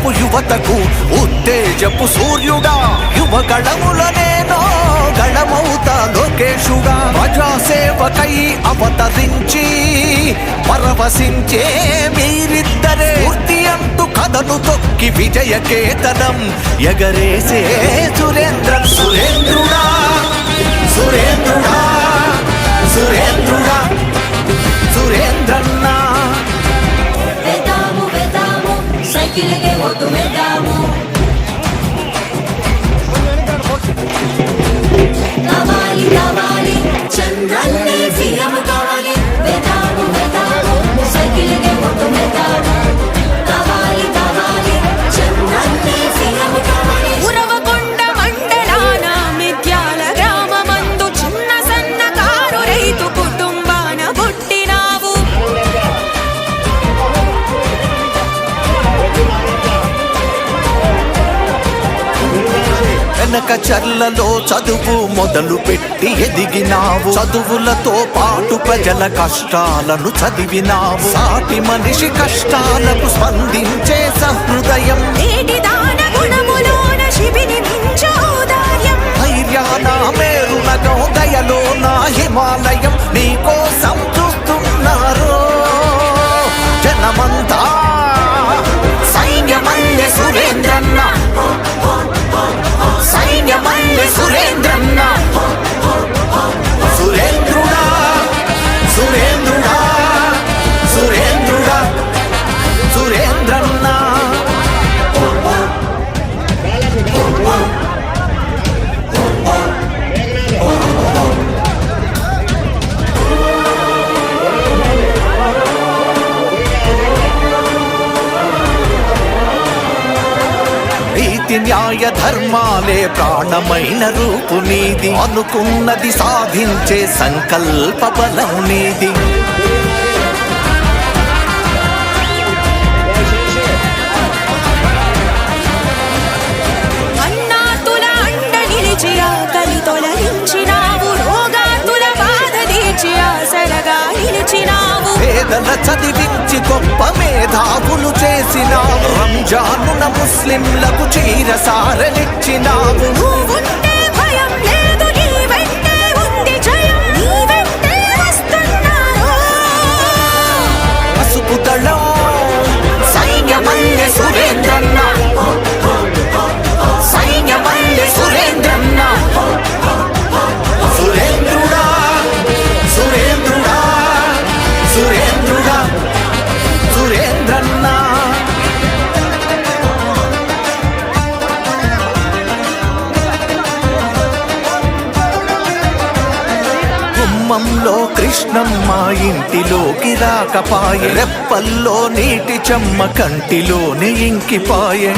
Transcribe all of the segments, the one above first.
నిస్తేజపు యువతకు ఉత్తేజపు సూర్యుడా. యువ గళముల నేను గళమవుతా లోకేశుడా. ప్రజాసేవకై అవతరించి పరవశించే మీరిద్దరే. పూర్తి అంటూ కథను తొక్కి విజయ కేతనం ఎగరేసే సురేంద్ర సురేంద్రుడా. సురే వెనక చర్లలో చదువు మొదలు పెట్టి ఎదిగినావు. చదువులతో పాటు ప్రజల కష్టాలను చదివినావు. సాటి మనిషి కష్టాలకు స్పందించే సహృదయం నీతి న్యాయ ధర్మాలే ప్రాణమైన రూపు నీది. అనుకున్నది సాధించే సంకల్ప బలం నీది. పేదల చదివించి గొప్ప మేధావులు చేసినావు. రంజానున ముస్లింలకు చీరసారనిచ్చినావు నువ్వుంటే కృష్ణమ్మ ఇంటిలోకి రాకపాయే. రెప్పల్లో నీటి చెమ్మ కంటిలోనే ఇంకిపాయే.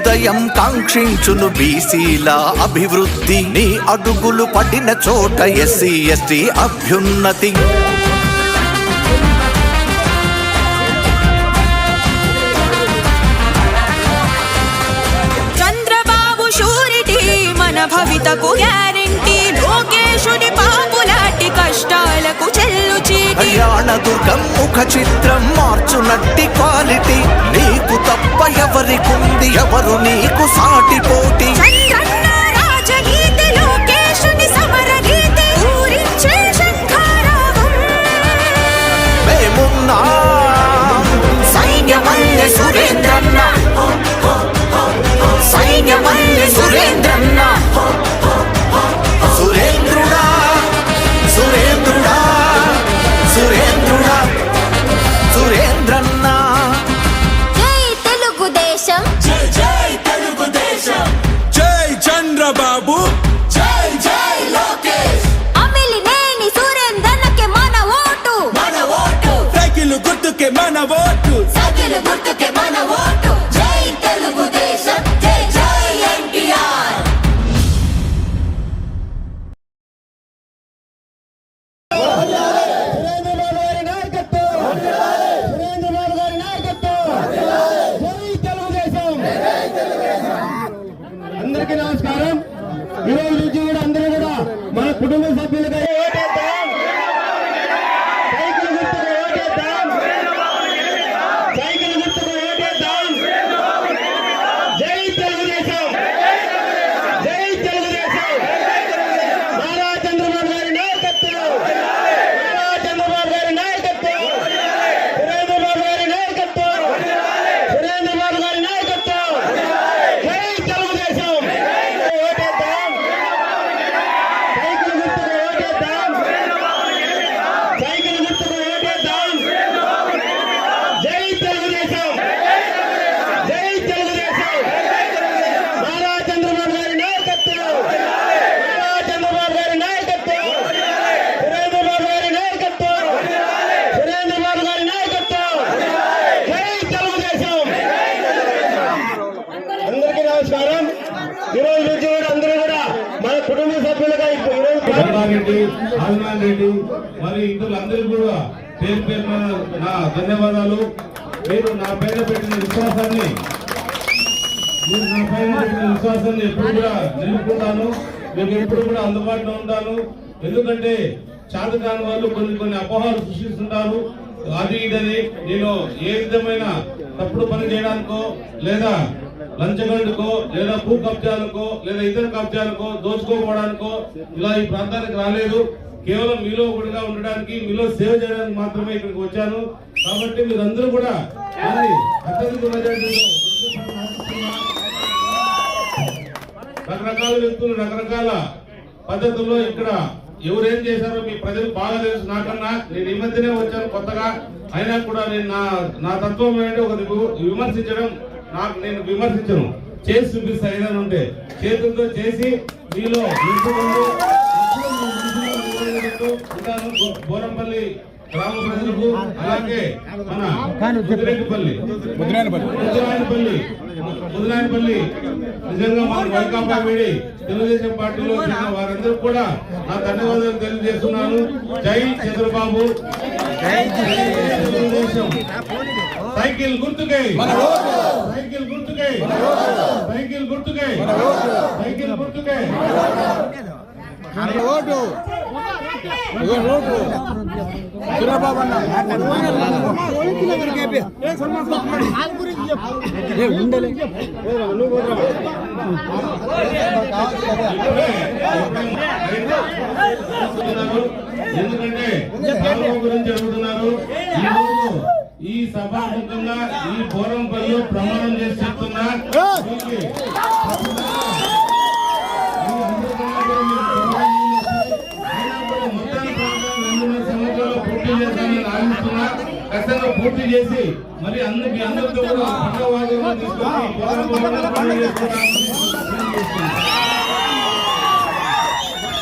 హృదయం కాంక్షించును బీసీల అభివృద్ధి. నీ అడుగులు పడిన చోట ఎస్సీ ఎస్టీ అభ్యున్నతి. చంద్రబాబు షూరిటీ మన భవితకు గ్యారంటీ. ఇంటి లోకేశుని కళ్యాణ దుర్గం ముఖ చిత్రం మార్చునట్టి క్వాలిటీ నీకు తప్ప ఎవరికుంది ఎవరు నీకు సాటి పోటీ. సైన్యమల్లె సురేంద్రన్న. సైన్యమల్లె సురేంద్రన్న. మన ఓటు సగిలి గుర్తుకే మన ఓటు ఇప్పుడు రెడ్డి హనుమాన్ రెడ్డి మరి ఇతరులందరికీ కూడా పేరు పేరున నా ధన్యవాదాలు. మీరు నా పైన పెట్టిన విశ్వాసాన్ని మీరు నా పైన పెట్టిన విశ్వాసాన్ని ఎప్పుడు కూడా నిలుపుకుంటాను. మీకు ఎప్పుడు కూడా అందుబాటులో ఉంటాను. ఎందుకంటే చాతకాని వాళ్ళు కొన్ని కొన్ని అపోహాలు సృష్టిస్తుంటారు. అది ఇదని నేను ఏ విధమైన తప్పుడు పని చేయడానికో లేదా లంచగండుకో లేదా భూ కబ్జాలకో లేదా ఇతర కబ్జాలకో దోచుకోపోవడానికో ఇలా ఈ ప్రాంతానికి రాలేదు. కేవలం మీలో ఒకటిగా ఉండడానికి మీలో సేవ చేయడానికి మాత్రమే ఇక్కడికి వచ్చాను. కాబట్టి మీరందరూ కూడా అత్యధిక రకరకాల వ్యక్తులు రకరకాల పద్ధతుల్లో ఇక్కడ ఎవరేం చేశారో మీ ప్రజలు బాగా తెలుసు. నాకన్నా నేను ఈ మధ్యనే వచ్చాను కొత్తగా. అయినా కూడా నేను నా నా తత్వం ఏంటంటే ఒకటి విమర్శించడం నాకు నేను విమర్శించను చేసి చూపిస్తా ఏదైనా ఉంటే చేతులతో చేసి మీలో ఉంటాను. బోరంపల్లి గ్రామ ప్రజలకు అలాగే మన ముదిరెడ్డిపల్లి ముదిరాయనపల్లి ముదిరాయనపల్లి నిజంగా మన వైకాపా వేడి తెలుగుదేశం పార్టీలో చేరిన వారందరూ కూడా నా ధన్యవాదాలు తెలియజేస్తున్నాను జై చంద్రబాబు తెలుగుదేశం సైకిల్ గుర్తుకే సైకిల్ గుర్తుకే సైకిల్ గుర్తుకే సైకిల్ గుర్తుకే చెప్తున్నారు. ఎందుకంటే కాలువ గురించి అడుగుతున్నారు ఈ సభాముఖంగా ఈ ఫోరం పనులు ప్రమాణం చేసి చెప్తున్నా. పూర్తి ఖచ్చితంగా చేసి మరి అందరి మీ అందరితో కూడా పండుగ వాతావరణం తీసుకొని